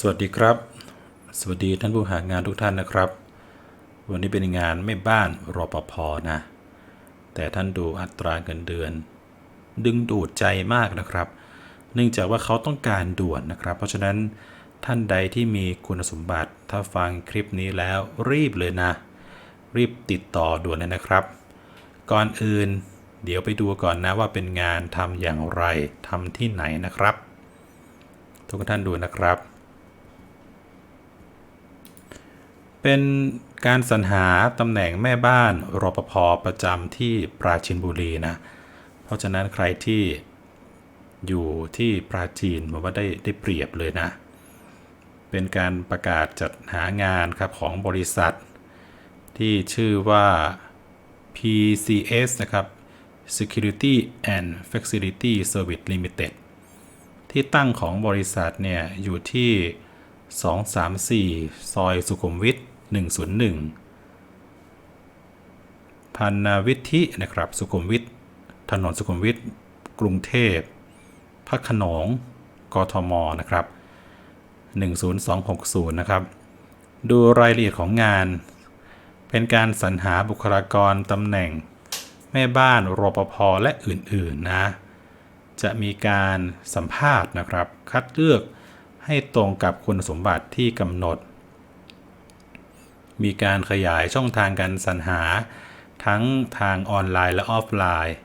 สวัสดีครับ สวัสดีท่านผู้หางานทุกท่านนะครับ วันนี้เป็นงานไม่บ้านรปภนะ แต่ท่านดูอัตราเงินเดือน ดึงดูดใจมากนะครับ เนื่องจากว่าเขาต้องการด่วนนะครับ เพราะฉะนั้นท่านใดที่มีคุณสมบัติถ้าฟังคลิปนี้แล้วรีบเลยนะ รีบติดต่อด่วนเลยนะครับ ก่อนอื่น เดี๋ยวไปดูก่อนนะว่าเป็นงานทำอย่างไรทำที่ไหนนะครับ ทุกท่านดูนะครับ เป็นการสรรหาตำแหน่งแม่บ้านรปภประจำที่ปราจีนบุรีนะ เพราะฉะนั้นใครที่อยู่ที่ปราจีนผมว่าได้ได้เปรียบเลยนะ เป็นการประกาศจัดหางานครับของบริษัท ที่ชื่อว่า PCS นะครับ Security and Facility Service Limited ที่ตั้งของบริษัทเนี่ยอยู่ที่ 234 ซอยสุขุมวิท 101 พันนาวิธินะครับสุขุมวิทถนนสุขุมวิทกรุงเทพพระขนงกทมนะครับ 10260 นะครับ ดูรายละเอียดของงาน เป็นการสรรหาบุคลากรตำแหน่ง แม่บ้านรปภและอื่นๆนะจะมีการสัมภาษณ์นะครับ คัดเลือกให้ตรงกับคุณสมบัติที่กำหนด มีการขยายช่องทางการสรรหา ทั้งทางออนไลน์และออฟไลน์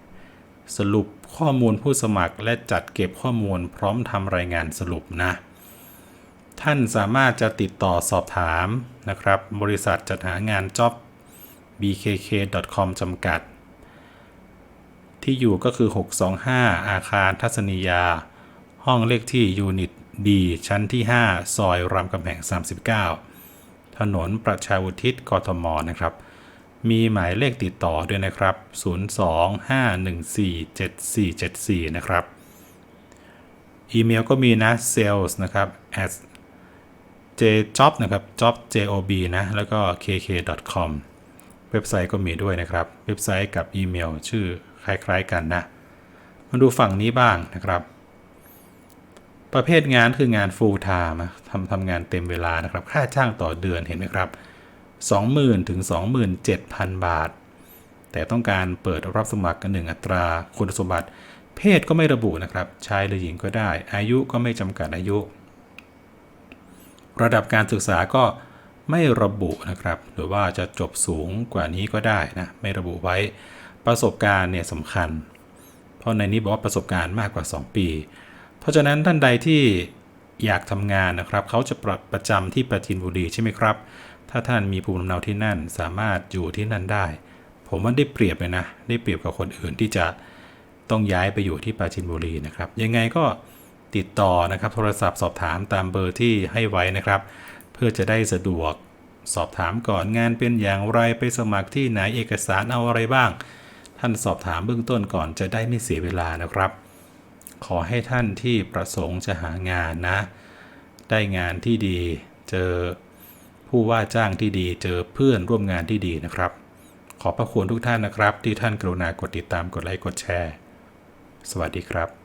สรุปข้อมูลผู้สมัครและจัดเก็บข้อมูลพร้อมทำรายงานสรุปนะ ท่านสามารถจะติดต่อสอบถามนะครับ บริษัทจัดหางาน job bkk.com จำกัด ที่อยู่ก็คือ 625 อาคารทัศนียา ห้องเลขที่ยูนิต D ชั้นที่ 5 ซอยรามคำแหง39 ถนนประชาอุทิศกทมนะครับ มีหมายเลขติดต่อด้วยนะครับ 025147474 นะครับ อีเมลก็มีนะ sales นะครับ at jjob นะครับ job job นะ แล้วก็ kk.com เว็บไซต์ก็มีด้วยนะครับ เว็บไซต์กับอีเมลชื่อคล้ายๆกันนะ มาดูฝั่งนี้บ้างนะครับ ประเภทงานคืองาน full time ทำทำงานเต็มเวลานะครับ ค่าจ้างต่อเดือนเห็นไหมครับ 20,000ถึง27,000 บาท แต่ต้องการเปิดรับสมัครกันหนึ่งอัตราคุณสมบัติ เพศก็ไม่ระบุนะครับ ชายหรือหญิงก็ได้ อายุก็ไม่จำกัดอายุ ระดับการศึกษาก็ไม่ระบุนะครับ หรือว่าจะจบสูงกว่านี้ก็ได้นะ ไม่ระบุไว้ประสบการณ์เนี่ยสำคัญ เพราะในนี้บอกว่าประสบการณ์มากกว่า 2 ปี เพราะฉะนั้นท่านใดที่อยากทำงานนะครับเขาจะประประจำที่ปราจีนบุรีใช่ไหมครับ ถ้าท่านมีภูมิลำเนาที่นั่นสามารถอยู่ที่นั่นได้ ผมว่าได้เปรียบเลยนะ ได้เปรียบกับคนอื่นที่จะต้องย้ายไปอยู่ที่ปราจีนบุรีนะครับ ยังไงก็ติดต่อนะครับโทรศัพท์สอบถามตามเบอร์ที่ให้ไว้นะครับ เพื่อจะได้สะดวกสอบถามก่อนงานเป็นอย่างไรไปสมัครที่ไหนเอกสารเอาอะไรบ้าง ท่านสอบถามเบื้องต้นก่อนจะได้ไม่เสียเวลานะครับ ขอให้ท่านที่ประสงค์จะหางานนะ ได้งานที่ดีเจอผู้ว่าจ้างที่ดีเจอเพื่อนร่วมงานที่ดีนะครับ ขอพระคุณทุกท่านนะครับ ที่ท่านกรุณากดติดตามกดไลค์กดแชร์ สวัสดีครับ